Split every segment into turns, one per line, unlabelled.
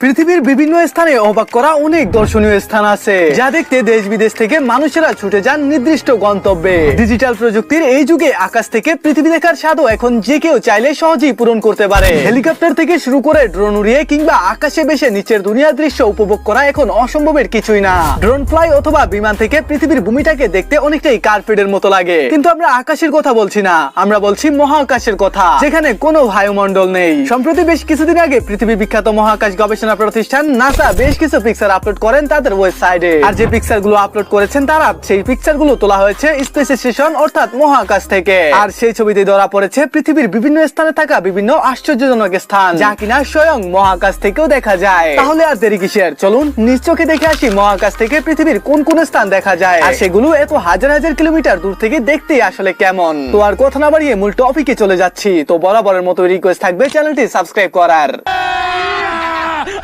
পৃথিবীর বিভিন্ন স্থানে অবাক করা অনেক দর্শনীয় স্থান আছে, যা দেখতে দেশ বিদেশ থেকে মানুষেরা ছুটে যান নির্দিষ্ট গন্তব্যে। ডিজিটাল প্রযুক্তির এই যুগে আকাশ থেকে পৃথিবী দেখার স্বাদও এখন যে কেউ চাইলে সহজেই পূরণ করতে পারে। হেলিকপ্টার থেকে শুরু করে ড্রোন উড়িয়ে কিংবা আকাশে বেশে নিচের দুনিয়ার দৃশ্য উপভোগ করা এখন অসম্ভবের কিছুই না। ড্রোন ফ্লাই অথবা বিমান থেকে পৃথিবীর ভূমিটাকে দেখতে অনেকটাই কার্পেটের মতো লাগে। কিন্তু আমরা আকাশের কথা বলছি না, আমরা বলছি মহাকাশের কথা, যেখানে কোনো বায়ুমণ্ডল নেই। সম্প্রতি বেশ কিছুদিন আগে পৃথিবী বিখ্যাত মহাকাশ গবেষণা প্রতিষ্ঠান নাসা বেশ কিছু পিকচার আপলোড করেন তাদের ওয়েবসাইটে আর যে পিকচারগুলো আপলোড করেছেন তারা, সেই পিকচারগুলো তোলা হয়েছে স্পেস স্টেশন অর্থাৎ মহাকাশ থেকে। আর সেই ছবিতে ধরা পড়েছে পৃথিবীর বিভিন্ন স্থানে থাকা বিভিন্ন আশ্চর্যজনক স্থান, যা কিনা স্বয়ং মহাকাশ থেকেও দেখা যায়। তাহলে আর দেরি কিসের? চলুন, নিজ চোখে দেখে আসি মহাকাশ থেকে পৃথিবীর কোন কোন স্থান দেখা যায়। আর সেগুলো এত হাজার হাজার কিলোমিটার দূর থেকে দেখতেই আসলে কেমন? তো আর কথা না বাড়িয়ে মূল টপিকে চলে যাচ্ছি। তো বরাবরের মতো রিকোয়েস্ট থাকবে চ্যানেলটি সাবস্ক্রাইব করার।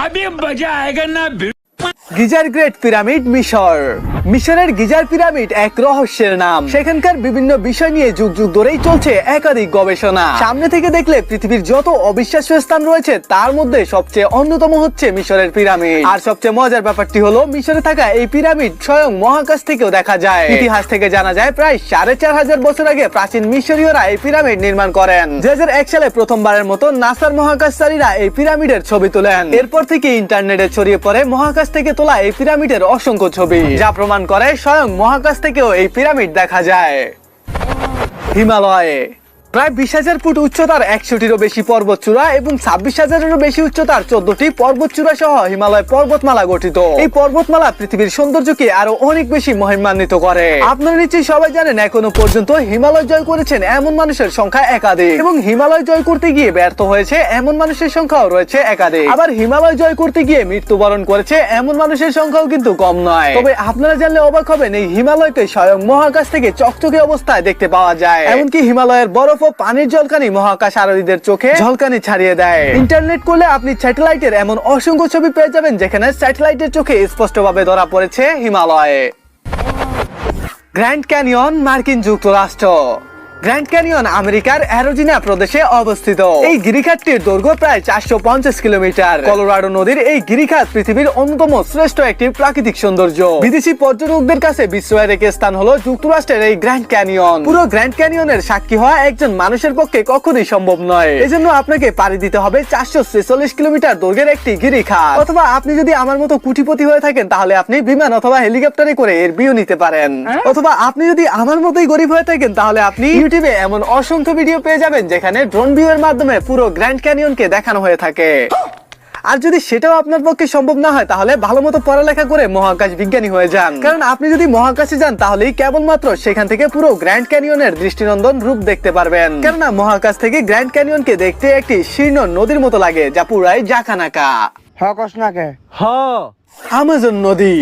अभी मज़ा आएगा ना
গিজার গ্রেট পিরামিড মিশর। মিশরের গিজার পিরামিড এক রহস্যের নাম। সেখানকার বিভিন্ন বিষয় নিয়ে যুগ যুগ ধরেই চলছে একাধিক গবেষণা। সামনে থেকে দেখলে পৃথিবীর যত অবিশ্বাস্য স্থান রয়েছে, তার মধ্যে সবচেয়ে অন্যতম হচ্ছে মিশরের পিরামিড। আর সবচেয়ে মজার ব্যাপারটি হলো, মিশরে থাকা এই পিরামিড স্বয়ং মহাকাশ থেকেও দেখা যায়। ইতিহাস থেকে জানা যায়, প্রায় সাড়ে চার হাজার বছর আগে প্রাচীন মিশরীয়রা এই পিরামিড নির্মাণ করেন। দুই এক সালে প্রথমবারের মতো নাসার মহাকাশচারীরা এই পিরামিডের ছবি তোলেন। এরপর থেকে ইন্টারনেটে ছড়িয়ে পড়ে মহাকাশ থেকে তোলা এই পিরামিডের অসংখ্য ছবি, যা প্রমাণ করে স্বয়ং মহাকাশ থেকেও এই পিরামিড দেখা যায়। হিমালয়ে। প্রায় বিশ হাজার ফুট উচ্চতার একশোটিরও বেশি পর্বতচূড়া এবং ছাব্বিশ হাজারেরও বেশি উচ্চতার চোদ্দটি পর্বতচূড়া সহ হিমালয় পর্বতমালা গঠিত। এই পর্বতমালা পৃথিবীর সৌন্দর্যকে আরও অনেক বেশি মহিমান্বিত করে। আপনারা নিশ্চয়ই সবাই জানেন, এখনও পর্যন্ত হিমালয় জয় করেছেন এমন মানুষের সংখ্যা একাধিক। এবং হিমালয় জয় করতে গিয়ে ব্যর্থ হয়েছে এমন মানুষের সংখ্যাও রয়েছে একাধিক। আবার হিমালয় জয় করতে গিয়ে মৃত্যুবরণ করেছে এমন মানুষের সংখ্যাও কিন্তু কম নয়। তবে আপনারা জানলে অবাক হবেন, এই হিমালয়কে স্বয়ং মহাকাশ থেকে চকচকে অবস্থায় দেখতে পাওয়া যায়। এমনকি হিমালয়ের বরফ ও পানির জলকানি মহাকাশ আরোহীদের চোখে ঝলকানি ছাড়িয়ে দেয়। ইন্টারনেট করলে আপনি স্যাটেলাইটের এমন অসংখ্য ছবি পেয়ে যাবেন যেখানে স্যাটেলাইটের চোখে স্পষ্টভাবে ধরা পড়েছে হিমালয়ে। গ্র্যান্ড ক্যানিয়ন, মার্কিন যুক্তরাষ্ট্র। গ্র্যান্ড ক্যানিয়ন আমেরিকার অ্যারোজিনা প্রদেশে অবস্থিত। এই গিরিখাতটির দৈর্ঘ্য প্রায় চারশো পঞ্চাশ কিলোমিটার। কলোরাডো নদীর এই গিরিখাত পৃথিবীর অন্যতম শ্রেষ্ঠ একটি প্রাকৃতিক সৌন্দর্য। বিদেশি পর্যটকদের কাছে বিস্ময়ের এক স্থান হলো যুক্তরাষ্ট্রের এই গ্র্যান্ড ক্যানিয়ন। পুরো গ্র্যান্ড ক্যানিয়নের সাক্ষী হওয়া একজন মানুষের পক্ষে কখনোই সম্ভব নয়। এজন্য আপনাকে পাড়ি দিতে হবে চারশো ছেচল্লিশ কিলোমিটার দৈর্ঘ্যের একটি গিরিখাত। অথবা আপনি যদি আমার মতো কুটিপতি হয়ে থাকেন তাহলে আপনি বিমান অথবা হেলিকপ্টারে করে এর ভিউ নিতে পারেন। অথবা আপনি যদি আমার মতোই গরিব হয়ে থাকেন তাহলে আপনি ইউটিউবে এমন অসংখ্য ভিডিও পেয়ে যাবেন যেখানে ড্রোন ভিউ এর মাধ্যমে পুরো গ্র্যান্ড ক্যানিয়নকে দেখানো হয়ে থাকে। আর যদি সেটাও আপনার পক্ষে সম্ভব না হয় তাহলে ভালো মতো পড়ালেখা করে মহাকাশ বিজ্ঞানী হয়ে যান। কারণ আপনি যদি মহাকাশে যান তাহলেই কেবলমাত্র সেখান থেকে পুরো গ্র্যান্ড ক্যানিয়নের দৃষ্টিনন্দন রূপ দেখতে পারবেন। কেননা মহাকাশ থেকে গ্র্যান্ড ক্যানিয়নকে দেখতে একটি শীর্ণ নদীর মতো লাগে যা পুরাই জাকানাকা।
হকস নাকে
আমাজন নদী।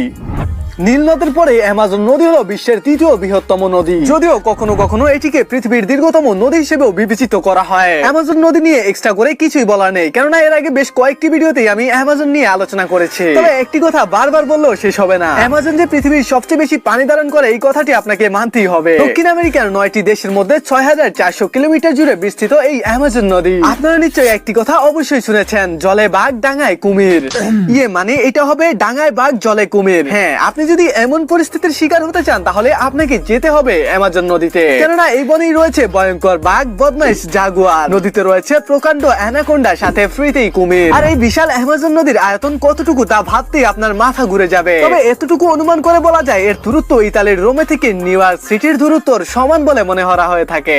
নীল নদের পরে অ্যামাজন নদী হলো বিশ্বের তৃতীয় বৃহত্তম নদী। যদিও কখনো কখনো এটিকে পৃথিবীর দীর্ঘতম নদী হিসেবেও বিবেচিত করা হয়। অ্যামাজন নদী নিয়ে এক্সট্রা করে কিছুই বলার নেই, কেননা এর আগে বেশ কয়েকটি ভিডিওতেই আমি অ্যামাজন নিয়ে আলোচনা করেছি। তবে একটি কথা বারবার বললেও শেষ হবে না। অ্যামাজন যে পৃথিবীর সবচেয়ে বেশি পানি ধারণ করে, এই কথাটি আপনাকে মানতেই হবে। দক্ষিণ আমেরিকার নয়টি দেশের মধ্যে ছয় হাজার চারশো কিলোমিটার জুড়ে বিস্তৃত এই অ্যামাজন নদী। আপনারা নিশ্চয়ই একটি কথা অবশ্যই শুনেছেন, জলে বাঘ ডাঙায় কুমির। ইয়ে মানে এটা হবে ডাঙায় বাঘ, জলে কুমির। হ্যাঁ আপনি যদি এমন পরিস্থিতির শিকার হতে চান, তাহলে আপনাকে যেতে হবে অ্যামাজন নদীতে। কেননা এই বনেই রয়েছে ভয়ঙ্কর বাঘ, বদমাইশ, জাগুয়ার। নদীতে রয়েছে প্রকাণ্ড অ্যানাকোন্ডা, সাথে ফ্রিতেই কুমির। আর এই বিশাল অ্যামাজন নদীর আয়তন কতটুকু তা ভাবতেই আপনার মাথা ঘুরে যাবে। তবে এতটুকু অনুমান করে বলা যায়, এর দূরত্ব ইতালির রোমে থেকে নিউ ইয়র্ক সিটির দূরত্বর সমান বলে মনে করা হয়ে থাকে।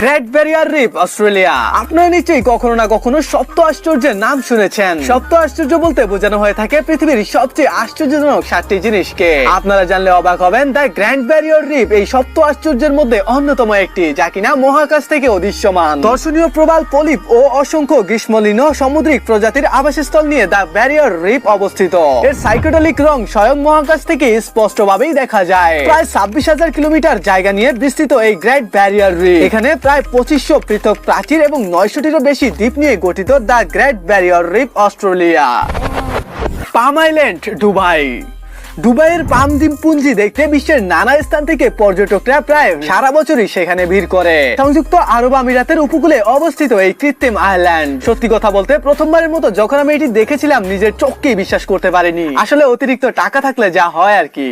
গ্রেট ব্যারিয়ার রিফ অস্ট্রেলিয়া আপনারা নিশ্চয়ই কখনো না কখনো সপ্ত আশ্চর্যের নাম শুনেছেন। সপ্ত আশ্চর্য বলতে বোঝানো হয়ে থাকে পৃথিবীর সবচেয়ে আশ্চর্যজনক সাতটি জিনিসকে। আপনারা জানলে অবাক হবেন, দ্য গ্র্যান্ড ব্যারিয়ার রিফ এই সপ্ত আশ্চর্যের মধ্যে অন্যতম একটি, যা কিনা মহাকাশ থেকে অদৃশ্যমান। দর্শনীয় প্রবাল পলিপ ও অসংখ্য গ্রীষ্মলীন সামুদ্রিক প্রজাতির আবাসস্থল নিয়ে দ্য ব্যারিয়ার রিফ অবস্থিত। এর সাইকেডলিক রং স্বয়ং মহাকাশ থেকে স্পষ্টভাবেই দেখা যায়। প্রায় ছাব্বিশ হাজার কিলোমিটার জায়গা নিয়ে বিস্তৃত এই গ্রেট ব্যারিয়ার রিফ এখানে প্রায় পঁচিশশো পৃথক প্রাচীর এবং নয়শোটিরও বেশি দ্বীপ নিয়ে গঠিত the Great Barrier Reef Australia. Palm Island, Dubai. দুবাইয়ের পাম দ্বীপপুঞ্জি দেখতে বিশ্বের নানা স্থান থেকে পর্যটকরা প্রায় সারা বছরই সেখানে ভিড় করে। সংযুক্ত আরব আমিরাতের উপকূলে অবস্থিত এই কৃত্রিম আইল্যান্ড। সত্যি কথা বলতে প্রথমবারের মতো যখন আমি এটি দেখেছিলাম, নিজের চোখকেই বিশ্বাস করতে পারিনি। আসলে অতিরিক্ত টাকা থাকলে যা হয় আর কি।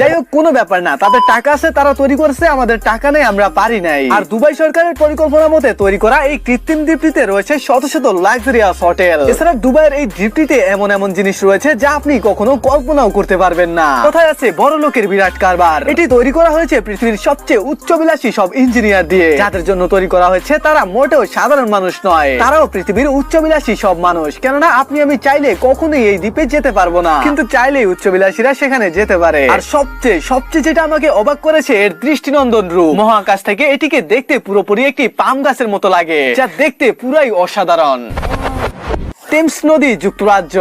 যাই হোক, কোনো ব্যাপার না। তাদের টাকা আছে, তারা তৈরি করেছে, আমাদের টাকা নেই, আমরা পারি নাই। আর দুবাই সরকারের পরিকল্পনা মতে তৈরি করা এই কৃত্রিম দ্বীপটিতে রয়েছে শত শত লাক্সারিয়াস হোটেল এছাড়া দুবাইয়ের এই দ্বীপটিতে এমন এমন জিনিস রয়েছে যা আপনি কখনো কল্পনাও করতে পারবেন না। কোথায় আছে বড় লোকের বিরাট কারবার? এটি তৈরি করা হয়েছে পৃথিবীর সবচেয়ে উচ্চবিলাসী সব ইঞ্জিনিয়ার দিয়ে। যাদের জন্য তৈরি করা হয়েছে, তারা মোটেও সাধারণ মানুষ নয়। তারাও পৃথিবীর উচ্চবিলাসী সব মানুষ। কেননা, আপনি আমি চাইলে কখনোই এই দ্বীপে যেতে পারব না। কিন্তু চাইলেই উচ্চবিলাসীরা সেখানে যেতে পারে আর সবচেয়ে সবচেয়ে যেটা আমাকে অবাক করেছে এর দৃষ্টিনন্দন রূপ। মহাকাশ থেকে এটিকে দেখতে পুরোপুরি একটি পাম গাছের মতো লাগে যা দেখতে পুরাই অসাধারণ। টেমস নদী যুক্তরাজ্য।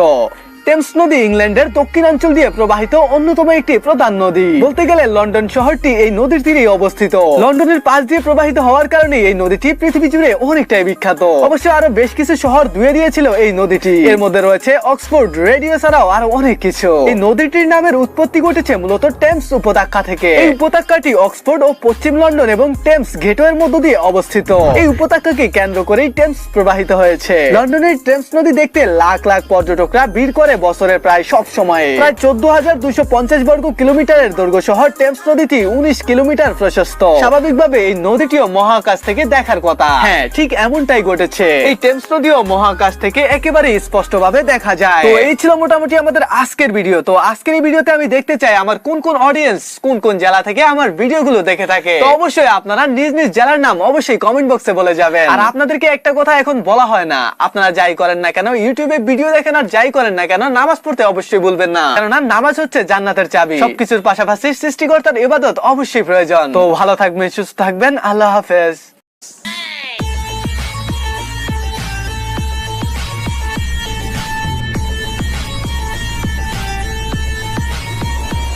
টেমস নদী ইংল্যান্ডের দক্ষিণাঞ্চল দিয়ে প্রবাহিত অন্যতম একটি প্রধান নদী। বলতে গেলে লন্ডন শহরটি এই নদীর তীরে অবস্থিত। লন্ডনের পাশ দিয়ে প্রবাহিত হওয়ার কারণে এই নদীটি পৃথিবী জুড়ে অনেকটাই বিখ্যাত। অবশ্য আরও বেশ কিছু শহর ধুয়ে দিয়েছিল এই নদীটি। এর মধ্যে রয়েছে অক্সফোর্ড, রেডিও ছাড়াও আরও অনেক কিছু। এই নদীটির নামের উৎপত্তি ঘটেছে মূলত টেমস উপত্যকা থেকে। এই উপত্যকাটি অক্সফোর্ড ও পশ্চিম লন্ডন এবং টেমস গেটওয়ের মধ্য দিয়ে অবস্থিত। এই উপত্যকাকে কেন্দ্র করেই টেমস প্রবাহিত হয়েছে। লন্ডনের টেমস নদী দেখতে লাখ লাখ পর্যটকরা ভিড় করে বছরে প্রায় সব সময়। প্রায় চোদ্দ হাজার দুশো পঞ্চাশ বর্গ কিলোমিটারের দৈর্ঘ্য শহর টেমস নদীটি উনিশ কিলোমিটার প্রশস্ত। স্বাভাবিকভাবে এই নদীটিও মহাকাশ থেকে দেখার কথা। হ্যাঁ ঠিক এমনটাই ঘটেছে। এই টেমস নদীও মহাকাশ থেকে একেবারে স্পষ্ট ভাবে দেখা যায়। তো এই ছিল মোটামুটি আমাদের আজকের ভিডিও। তো আজকের এই ভিডিওতে আমি দেখতে চাই আমার কোন কোন অডিয়েন্স কোন কোন জেলা থেকে আমার ভিডিওগুলো দেখে থাকে। তো অবশ্যই আপনারা নিজ নিজ জেলার নাম অবশ্যই কমেন্ট বক্সে বলে যাবেন। আর আপনাদেরকে একটা কথা এখন বলা হয় না। আপনারা যাই করেন না কেন ইউটিউবে ভিডিও দেখেন আর যাই করেন না কেন নামাজ পড়তে অবশ্যই বলবেন না। কেননা নামাজ হচ্ছে জান্নাতের চাবি। সবকিছুর পাশাপাশি সৃষ্টিকর্তার ইবাদত অবশ্যই প্রয়োজন। তো ভালো থাকবেন, সুস্থ থাকবেন। আল্লাহ হাফেজ।